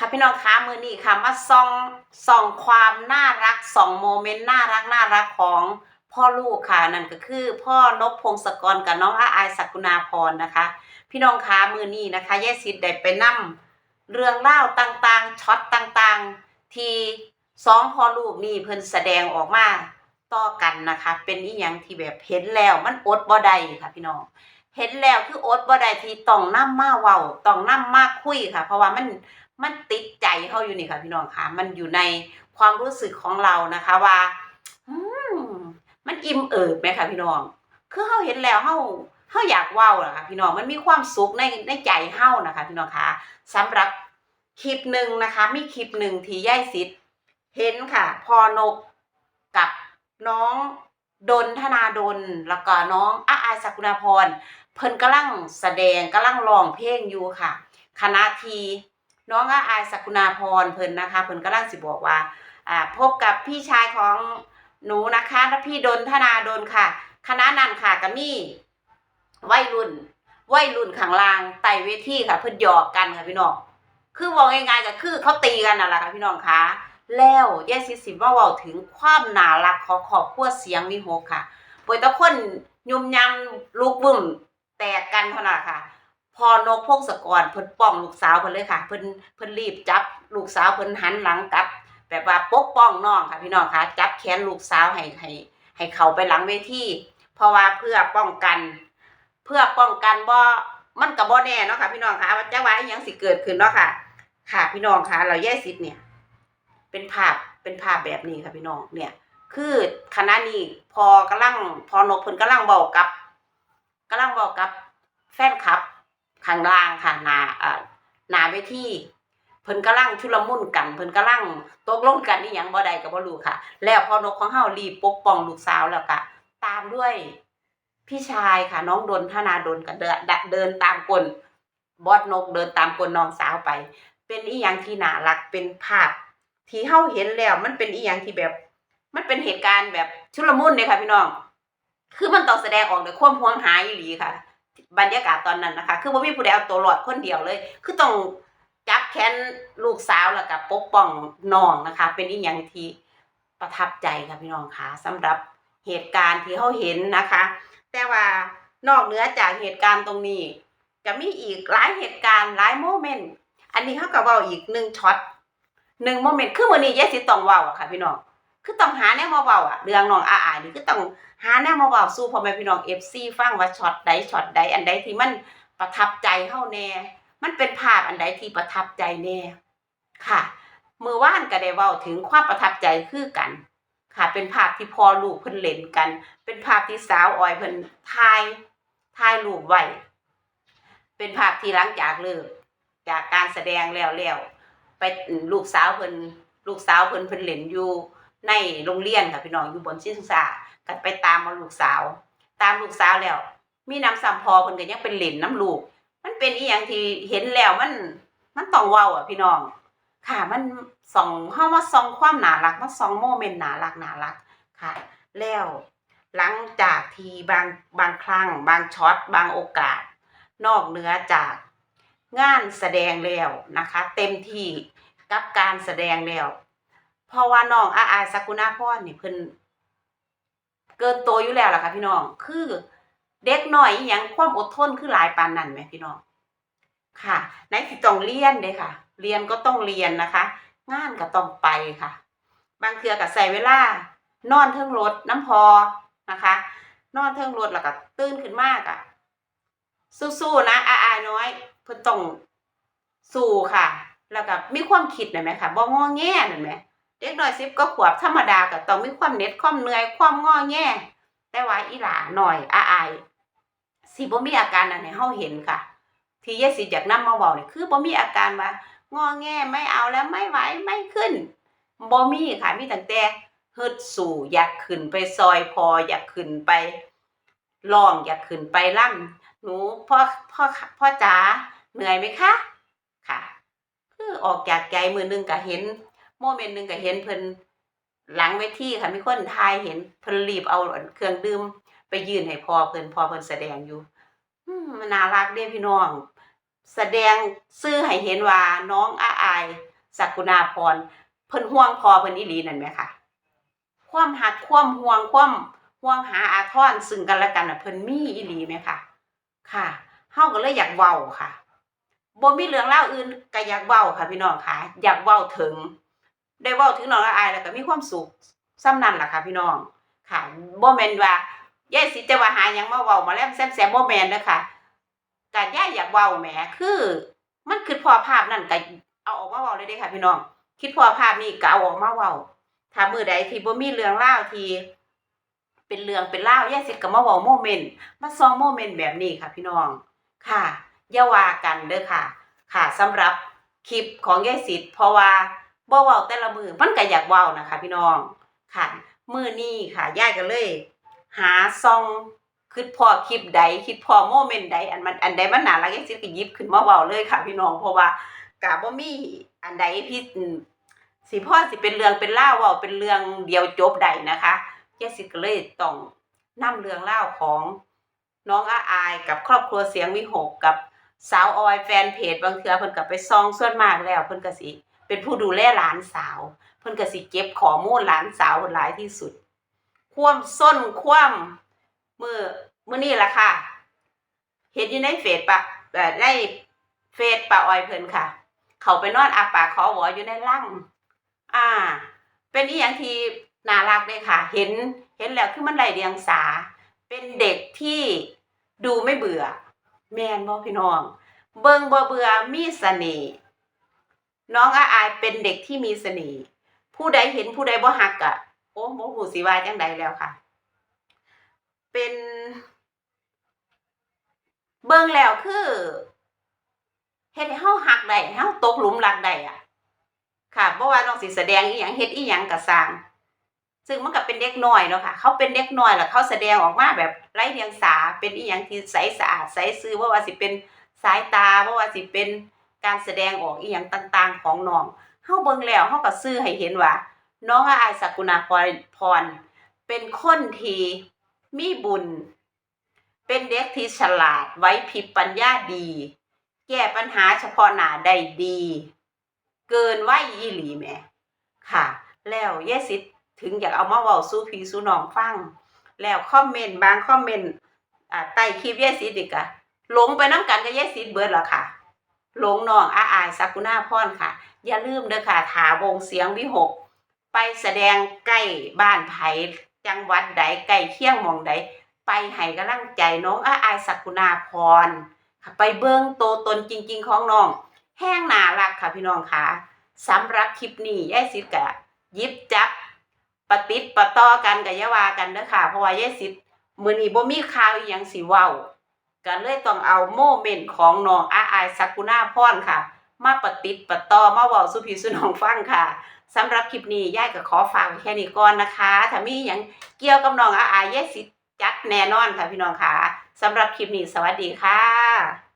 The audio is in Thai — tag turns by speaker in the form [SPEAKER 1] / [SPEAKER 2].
[SPEAKER 1] ค่ะพี่น้องคะมือนี้ค่ะมาส่องส่องความน่ารักส่องโมเมนต์น่ารักน่ารักของพ่อลูกค่ะนั่นก็คือ พ่อนพพงศกรกับน้องอาอายศักุณาพรนะคะ พี่น้องคะมือนี้นะคะแย่สิทธิ์ได้ไปนํเรื่องเล่าต่างๆช็อตต่างๆ ที่สองพ่อลูกนี่เพิ่นแสดงออกมาต่อกันนะคะ เป็นอีหยังที่แบบเห็นแล้วมันอดบ่ได้ค่ะพี่น้องเห็นแล้วคืออดบ่ได้ที่ต้องนำมาเว้าต้องนำมาคุยค่ะ เพราะว่ามัน มันติดใจเฮาอยู่นี่ค่ะ พี่น้องค่ะ มันอยู่ในความรู้สึกของเรานะคะว่าอืมมันอิ่มเอิบไหมคะพี่น้อง คือเฮาเห็นแล้วเฮาเฮาอยากว้าล่ะคะพี่น้อง มันมีความสุขในในใจเฮานะคะ พี่น้องค่ะสำหรับคลิปหนึ่งนะคะ มีคลิปหนึ่งที่ย่ายสิทธิ์เห็นค่ะ พอนกกับน้องดนธนาดลแล้วก็น้องอาอายศักุณาพร เพิ่นกำลังแสดงกำลังร้องเพลงอยู่ค่ะ คณะที น้องอาอายศักุณาพรเพิ่นนะคะเพิ่นกำลังสิบอกว่าอ่าพบกับพี่ชายของหนูนะคะและพี่ดนธนาดลค่ะ คณะนันค่ะก็มีวัยรุ่นวัยรุ่นข้างลางไต่เวทีค่ะ เพิ่นหยอกกันค่ะพี่น้องคือบอกง่ายๆก็คือเขาตีกันน่ะแหละค่ะพี่น้องคะแล้วยายสิสิว่าเว้าถึงความน่ารักของครอบครัวเสียงมีหกค่ะป่วยตะคนยุ่มยำลูกบึ้มแตกกันเท่านั้นค่ะ พอนกพงศกรเพิ่นป้องลูกสาวเพิ่นเลยค่ะเพิ่นเพิ่นรีบจับลูกสาวเพิ่นหันหลังกลับแบบว่าปกป้องน้องค่ะพี่น้องค่ะ จับแขนลูกสาวให้ให้ให้เขาไปหลังเวทีเพราะว่าเพื่อป้องกัน เพื่อป้องกันบ่มันก็บ่แน่เนาะค่ะ พี่น้องค่ะว่าจังหวะอิหยังสิเกิดขึ้นเนาะค่ะ ค่ะ พี่น้องค่ะ เราแยกสิทธิ์เนี่ย เป็นภาพเป็นภาพแบบนี้ค่ะพี่น้องเนี่ย คือคณะนี้พอกำลังพอนกเพิ่นกำลังเว้ากับกำลังเว้ากับแฟนคลับ ข้างล่างค่ะนาเอ่อนาเวทีเพิ่นกำลังชุลมุนกันเพิ่นกำลังตกลงกันอีหยังบ่ได้ก็บ่รู้ค่ะ แล้วพอนกของเฮารีบปกป้องลูกสาวแล้วก็ตามด้วยพี่ชายค่ะ น้องดนธนาดนก็เดินเดินตามกลบอสนกเดินตามกลน้องสาวไป เป็นอีหยังที่น่ารักเป็นภาพ ที่เฮาเห็นแล้ว มันเป็นอีหยังที่แบบ มันเป็นเหตุการณ์แบบชุลมุนเลยค่ะพี่น้อง คือมันต้องแสดงออกด้วยความห่วงหาอีหลีค่ะ บรรยากาศตอนนั้นนะคะ คือบ่มีผู้ใดเอาตัวรอดคนเดียวเลย คือต้องจับแขนลูกสาวแล้วก็ปกป้องน้องนะคะ เป็นอีหยังที่ประทับใจค่ะพี่น้องคะสำหรับเหตุการณ์ที่เฮาเห็นนะคะ แต่ว่านอกเหนือจากเหตุการณ์ตรงนี้ จะมีอีกหลายเหตุการณ์หลายโมเมนต์อันนี้เขาก็เว้าอีกหนึ่งช็อตหนึ่งโมเมนต์คือวันนี้ยายสิตองเว้าอะค่ะพี่น้อง คือต้องหาแนวมาเว้าอะเรื่องน้องอาอายนี่คือต้องหาแนวมาเว้าสู่พ่อแม่พี่น้อง FC ฟังว่าช็อตใดช็อตใดอันใดที่มันประทับใจเฮาแน่ มันเป็นภาพอันใดที่ประทับใจแน่ค่ะ มือว่านก็ได้เว้าถึงความประทับใจคือกัน ค่ะ เป็นภาพที่พอลูกเพิ่นเล่นกัน เป็นภาพที่สาวออยเพิ่นถ่ายถ่ายรูปไว้เป็นภาพที่หลังจากเลิกจากการแสดงแล้วแล้วไปลูกสาวเพิ่นลูกสาวเพิ่นเพิ่นเล่นอยู่ ในโรงเรียนค่ะพี่น้องอยู่บนชิงซาก็ไปตามมาลูกสาว ตามลูกสาวแล้ว มีน้ำซ้ำพอเพิ่นก็ยังเป็นเล่นน้ำลูก มันเป็นอีหยังที่เห็นแล้วมันมันต้องเว้าอะพี่น้อง ค่ะมันส่องเฮามาส่องความหนารักมาส่องโมเมนต์หนารักหนารักค่ะ แล้วหลังจากที่บางบางครั้งบางช็อตบางโอกาส นอกเหนือจากงานแสดงแล้วนะคะ เต็มที่กับการแสดงแล้ว เพราะว่าน้องอาอาสักุณาพรนี่เพิ่นเกินโตอยู่แล้วล่ะค่ะพี่น้อง คือเด็กน้อยอหยังความอดทนคือหลายปานนั้นไหมพี่น้อง ค่ะในสิต้องเรียนเด้ค่ะ เรียนก็ต้องเรียนนะคะ งานก็ต้องไปค่ะ บางเทือก็ใส่เวลานอนเทิงรถน้ำพอนะคะ นอนเทิงรถแล้วก็ตื่นขึ้นมากอะสู้ๆนะอาอายน้อย เพิ่นต้องสู้ค่ะ แล้วก็มีความคิดหน่อยไหมค่ะบ่งอแงหนั่นไหม เด็กน้อยสิบก็ขวบธรรมดาก็ต้องมีความเน็ดความเหนื่อยความงอแงแต่ว่าอีหลาหน่อยอาอายสิบ่มีอาการนั้นให้เฮาเห็นค่ะ ที่ยายสิอยากนำมาเว้านี่คือบ่มีอาการว่างอแงไม่เอาแล้วไม่ไหวไม่ขึ้นบ่มีค่ะมีตั้งแต่ฮึดสู้อยากขึ้นไปซอยพออยากขึ้นไปร้องอยากขึ้นไปล่ำหนูพ่อพ่อพ่อจ๋าเหนื่อยไหมคะค่ะ คือออกจากใจมือหนึงก็เห็น โมเมนต์หนึ่งก็เห็นเพิ่นหลังเวทีค่ะมีคนทายเห็นเพิ่นรีบเอาเครื่องดื่มไปยื่นให้พ่อเพิ่นพ่อเพิ่นแสดงอยู่มันน่ารักเด้พี่น้อง แสดงซื่อให้เห็นว่าน้องอาอายสักุณาพรเพิ่นห่วงพอเพิ่นอีหลีนั่นไหมค่ะ ความหักความห่วงความห่วงหาอาทรซึ่งกันและกันน่ะเพิ่นมีอีหลีไหมค่ะ ค่ะเฮาก็เลยอยากเว้าค่ะบ่มีเรื่องเล่าอื่นก็อยากเว้าค่ะพี่น้องค่ะ อยากเว้าถึง ได้เว้าถึงน้องอาอายแล้วก็มีความสุขซ้ำนั่นล่ะค่ะพี่น้องค่ะบ่แม่นว่ายายสิจะว่าหายังมาเว้ามาแล้วแซ่บๆบ่แม่นเด้อค่ะการย่ายอยากเว้าแหมคือ มันคือพอภาพนั่นก็เอาออกมาเว้าเลยเด้ค่ะ พี่น้อง คิดพอภาพนี้ก็เอาออกมาเว้าถ้ามือใดที่บ่มีเรื่องเล่าทีเป็นเรื่องเป็นเล่าวยายสิก็มาเว้าโมเมนต์มาซองโมเมนต์แบบนี้ค่ะ พี่น้องค่ะอย่าว่ากันเด้อค่ะ ค่ะสำหรับคลิปของยายสิทธิ์เพราะว่า บ่เว้าแต่ละมือมันก็อยากเว้านะคะ พี่น้องค่ะ มือนี้ค่ะยายก็เลย หาซองคิดพอคลิปใดคิดพอโมเมนต์ใดอันมันอันใดมันหนารักจังซี่ก็ยิบขึ้นมาเว้าเลยค่ะ พี่น้องเพราะว่ากะบ่มีอันใดที่สิพ่อสิเป็นเรื่องเป็นราเว้าเป็นเรื่องเดียวจบใดนะคะยายสิก็เลยต้องนำเรื่องราของน้องอาอายกับครอบครัวเสียงวิหกกับสาวออยแฟนเพจบางเทือเพิ่นก็ไปซองส่วนมากแล้วเพิ่นก็สิ เป็นผู้ดูแลหลานสาว เพิ่นก็สิเก็บข้อมูลหลานสาวหลายที่สุด ความส้นความมือมือนี่ล่ะค่ะ เห็นอยู่ในเฟซปะเอ่อในเฟซปะออยเพิ่นค่ะ เขาไปนอนอาปากขอหัวอยู่ในร่างอ่า เป็นอีหยังที่น่ารักเลยค่ะ เห็นเห็นแล้วคือมันไร้เดียงสา เป็นเด็กที่ดูไม่เบื่อ แมนบ่พี่น้อง เบิงบ่เบื่อมีเสน่ห์ น้องอาอายเป็นเด็กที่มีเสน่ห์ผู้ใดเห็นผู้ใดบ่ฮักอะโอ้บ่ฮู้สิว่าจังใดแล้วค่ะ เป็น เบิ่งแล้วคือเฮ็ดให้เฮาฮักได้ให้เฮาตกหลุมรักได้อะ ค่ะบ่ว่าน้องสิแสดงอีหยังเฮ็ดอีหยังก็สร้าง ซึ่งมันก็เป็นเด็กน้อยเนาะค่ะ เขาเป็นเด็กน้อยแล้วเขาแสดงออกมาแบบไร้เดียงสาเป็นอีหยังที่ใสสะอาดใสซื่อบ่ว่าสิเป็นสายตาบ่ว่าสิเป็น การแสดงออกอีหยังต่างๆ ของน้องเฮาเบิ่งแล้วเฮาก็ซื่อให้เห็นว่า น้องอาอายสกุณาพรพร เป็นคนที่มีบุญ เป็นเด็กที่ฉลาดไว้พริบปัญญาดี แก้ปัญหาเฉพาะหน้าได้ดี เกินวัยอีหลีแหมค่ะ แล้วยายสิทธิ์ถึงอยากเอามาเว้าสู่พี่สู่น้องฟัง แล้วคอมเมนต์บางคอมเมนต์อ่าใต้คลิปยายสิทธิ์นี่ก็หลงไปน้ำกันกับยายสิทธิ์เบิดแล้วค่ะ หลงน้องอาอายสักุณาพรค่ะ อย่าลืมเด้อค่ะถาวงเสียงวิหก ไปแสดงใกล้บ้านไผจังหวัดใดใกล้เคียงหมองใด ไปให้กำลังใจน้องอาอายสักุณาพรค่ะไปเบิ่งโตตนจริง ๆ ของน้อง แห้งนารักค่ะพี่น้องค่ะสำหรับคลิปนี้ยายสิทธิ์กะยิบจับปะติดปะต่อกันกับยาวากันเด้อค่ะ เพราะว่ายายสิทธิ์มือนี้บ่มีข่าวอีหยังสิเว้า ก็เลยต้องเอาโมเมนต์ของน้องอาอายซากุณาพอนค่ะ มาปะติดปะต่อมาเว้าสุพีสุน้องฟังค่ะสำหรับคลิปนี้ยายก็ขอฝากแค่นี้ก่อนนะคะ ถ้ามีอย่างเกี่ยวกับน้องอาอายยายสิจัดแน่นอนค่ะพี่น้องค่ะสำหรับคลิปนี้สวัสดีค่ะ